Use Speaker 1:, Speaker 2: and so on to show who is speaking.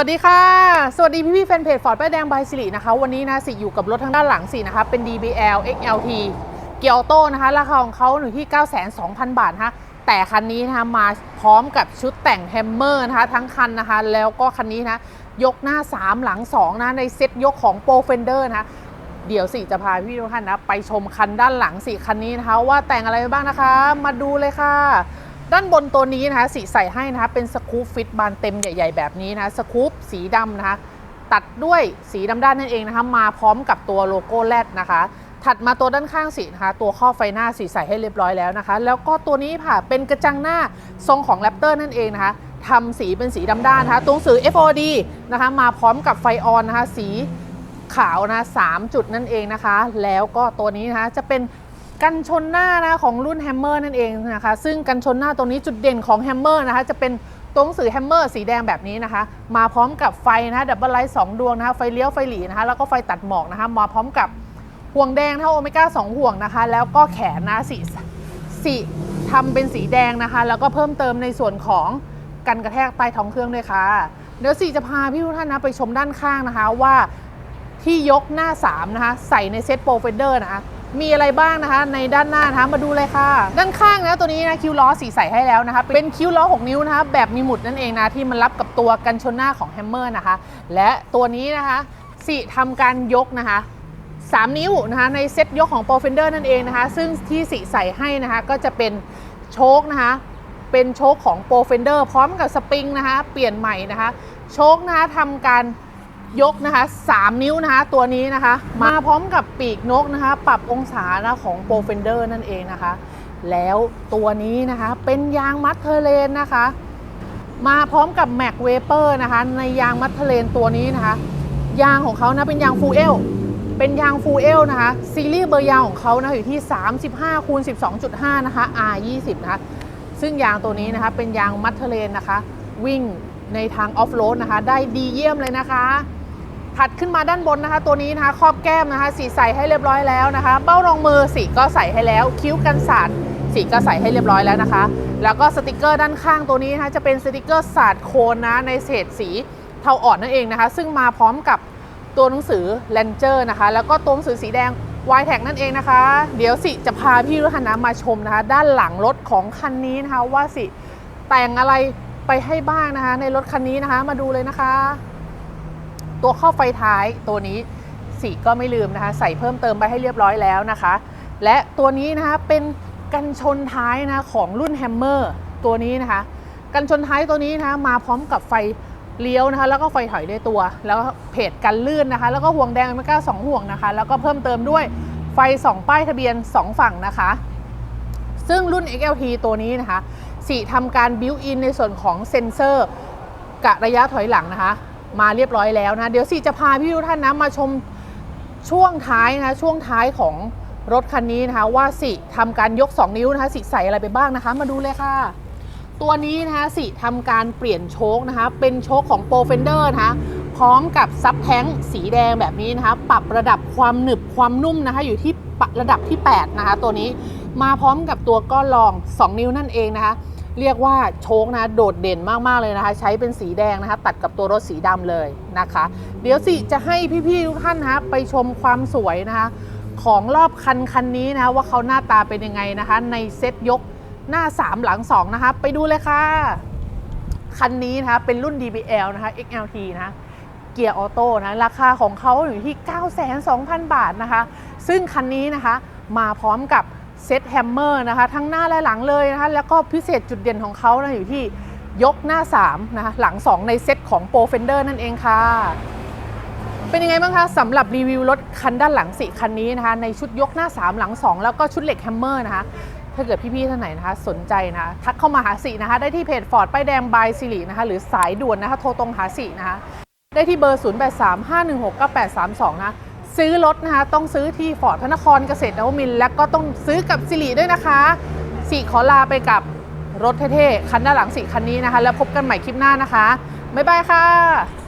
Speaker 1: วัสดีค่ะ สวัสดีพี่พี่แฟนเพจฟอร์ดป้ายแดงบายสิรินะคะ วันนี้นะสิอยู่กับรถทางด้านหลังสินะคะ เป็น DBL XLT เกียวโตนะคะ ราคาของเขาอยู่ที่ 920,000 บาทนะคะแต่คันนี้นะคะมาพร้อมกับชุดแต่งแฮมเมอร์นะคะ ทั้งคันนะคะ แล้วก็คันนี้นะยกหน้า 3 หลัง 2 นะ ในเซ็ตยกของโปรเฟนเดอร์นะคะเดี๋ยวสิจะพาพี่ทุกท่านนะ ไปชมคันด้านหลังสิคันนี้นะคะ ว่าแต่งอะไรบ้างนะคะ มาดูเลยค่ะ ด้านบนตัวนี้นะคะสีใส่ให้นะคะเป็นสกู๊ปฟิตบานเต็มใหญ่ ๆ แบบนี้นะสกู๊ปสีดำนะคะตัดด้วยสีดำด้านนั่นเองนะคะมาพร้อมกับตัวโลโก้แรดนะคะ ถัดมาตัวด้านข้างสีนะคะตัวข้อไฟหน้าสีใส่ให้เรียบร้อยแล้วนะคะ แล้วก็ตัวนี้ค่ะเป็นกระจังหน้าทรงของแรปเตอร์นั่นเองนะคะทำสีเป็นสีดำด้านนะคะตัวหนังสือ FOD นะคะมาพร้อมกับไฟออนนะคะสีขาวนะสามจุดนั่นเองนะคะ แล้วก็ตัวนี้นะคะจะเป็น กันชนหน้านะของรุ่นแฮมเมอร์นั่นเองนะคะ ซึ่งกันชนหน้าตรงนี้จุดเด่นของแฮมเมอร์นะคะ จะเป็นตัวหนังสือแฮมเมอร์สีแดงแบบนี้นะคะ มาพร้อมกับไฟนะคะดับเบิลไลท์สองดวงนะคะ ไฟเลี้ยวไฟหลีนะคะ แล้วก็ไฟตัดหมอกนะคะ มาพร้อมกับห่วงแดงเท่าโอเมก้าสองห่วงนะคะ แล้วก็แขนนะสีสีทำเป็นสีแดงนะคะ แล้วก็เพิ่มเติมในส่วนของกันกระแทกใต้ท้องเครื่องด้วยค่ะ เดี๋ยวสีจะพาพี่ทุกท่านนะไปชมด้านข้างนะคะว่าที่ยกหน้า 3 นะคะ ใส่ในเซ็ตโปรเฟเดอร์นะคะ มีอะไรบ้างนะคะในด้านหน้านะคะมาดูเลยค่ะ ด้านข้างนะตัวนี้นะคิ้วล้อสีใสให้แล้วนะคะ เป็นคิ้วล้อ 6 นิ้วนะคะ แบบมีหมุดนั่นเองนะที่มันรับกับตัวกันชนหน้าของแฮมเมอร์นะคะ และตัวนี้นะคะสิทำการยกนะคะ 3 นิ้วนะคะในเซ็ตยกของ p r o f e n d e r นั่นเองนะคะ ซึ่งที่สิใสให้นะคะก็จะเป็นโชคนะคะเป็นโชคของ p r o f e n d e r พร้อมกับสปริงนะคะ เปลี่ยนใหม่นะคะ โชคนะคะทำการ ยกนะคะ 3 นิ้วนะคะ ตัวนี้นะคะ มาพร้อมกับปีกนกนะคะ ปรับองศานะของ p r o f e n d e r นั่นเองนะคะ แล้วตัวนี้นะคะเป็นยางมัดเทอร์เลนนะคะ มาพร้อมกับแม็กเวเปอร์นะคะ ในยางมัดเทเลนตัวนี้นะคะ ยางของเขานะเป็นยางฟูเอลเป็นยางฟูเอลนะคะ ซีรีส์เบอร์ยางของเขานะอยู่ที่ 35คูณ12.5 นะคะ R 20 นะคะซึ่งยางตัวนี้นะคะเป็นยางมัดเทเลนนะคะ วิ่งในทางออฟโรดนะคะ ได้ดีเยี่ยมเลยนะคะ ถัดขึ้นมาด้านบนนะคะ ตัวนี้นะคะครอบแก้มนะคะ สีใส่ให้เรียบร้อยแล้วนะคะ เบ้ารองมือสีก็ใส่ให้แล้ว คิ้วกันสาดสีก็ใส่ให้เรียบร้อยแล้วนะคะ แล้วก็สติกเกอร์ด้านข้างตัวนี้นะคะจะเป็นสติกเกอร์สาดโคนนะในเศษสีเทาอ่อนนั่นเองนะคะ ซึ่งมาพร้อมกับตัวหนังสือ l ลนเจอร์นะคะ แล้วก็ตัวหนังสือสีแดง y t แท็นั่นเองนะคะ เดี๋ยวสิจะพาพี่รุธนะมาชมนะคะ ด้านหลังรถของคันนี้นะคะ ว่าสิแต่งอะไรไปให้บ้างนะคะ ในรถคันนี้นะคะมาดูเลยนะคะ ตัวข้อบไฟท้ายตัวนี้สีก็ไม่ลืมนะคะ ใส่เพิ่มเติมไปให้เรียบร้อยแล้วนะคะ และตัวนี้นะคะเป็นกันชนท้ายนะของรุ่นแฮมเมอร์ตัวนี้นะคะ กันชนท้ายตัวนี้นะคะมาพร้อมกับไฟเลี้ยวนะคะ แล้วก็ไฟถอยด้วยตัว แล้วก็เพจกันลื่นนะคะ แล้วก็ห่วงแดงมันก็สองห่วงนะคะ แล้วก็เพิ่มเติมด้วยไฟ 2 ป้ายทะเบียน 2 ฝั่งนะคะ ซึ่งรุ่น XLT ตัวนี้นะคะสีทำการบิวอินในส่วนของเซ็นเซอร์กะระยะถอยหลังนะคะ มาเรียบร้อยแล้วนะ เดี๋ยวสีจะพาพี่ทุกท่านนะมาชมช่วงท้ายนะคะช่วงท้ายของรถคันนี้นะคะว่าสิทำการยก 2 นิ้วนะคะสิใส่อะไรไปบ้างนะคะ มาดูเลยค่ะ ตัวนี้นะคะสิทำการเปลี่ยนโชคนะคะ เป็นโชคของ p r o f e n d e r นะคะพร้อมกับซับแท้งสีแดงแบบนี้นะคะ ปรับระดับความหนึบความนุ่มนะคะ อยู่ที่ระดับที่ 8 นะคะ ตัวนี้มาพร้อมกับตัวก้อนรอง 2 นิ้วนั่นเองนะคะ เรียกว่าโชคนะโดดเด่นมากๆเลยนะคะ ใช้เป็นสีแดงนะคะ ตัดกับตัวรถสีดำเลยนะคะ เดี๋ยวสิจะให้พี่ๆทุกท่านนะคะไปชมความสวยนะคะ ของรอบคันคันนี้นะคะว่าเขาหน้าตาเป็นยังไงนะคะ ในเซ็ตยกหน้า 3 หลัง 2 นะคะ ไปดูเลยค่ะ คันนี้นะคะเป็นรุ่น DBL นะคะ XLT นะเกียร์ออโต้นะราคาของเขาอยู่ที่ 9 2 0 0 0 บาทนะคะ ซึ่งคันนี้นะคะมาพร้อมกับ เซตแฮมเมอร์นะคะ ทั้งหน้าและหลังเลยนะคะ แล้วก็พิเศษจุดเด่นของเขานะอยู่ที่ยกหน้า 3 นะคะ หลัง 2 ในเซตของ Pro Fender นั่นเองค่ะ เป็นยังไงบ้างคะสำหรับรีวิวรถคันด้านหลังสิคันนี้นะคะ ในชุดยกหน้า 3 หลัง 2 แล้วก็ชุดเหล็กแฮมเมอร์นะคะถ้าเกิดพี่ๆท่านไหนนะคะ สนใจนะคะทักเข้ามาหาสีนะคะ ได้ที่เพจฟอร์ดป้ายแดงบายสิรินะคะ หรือสายด่วนนะคะ โทรตรงหาสีนะคะ ได้ที่เบอร์ 0835169832 นะ ซื้อรถนะคะ ต้องซื้อที่ฟอร์ดพระนครเกษตรนวมิน และก็ต้องซื้อกับสิริด้วยนะคะสีขอลาไปกับรถเท่ๆ คันด้านหลังสีคันนี้นะคะ แล้วพบกันใหม่คลิปหน้านะคะ บ๊ายบายค่ะ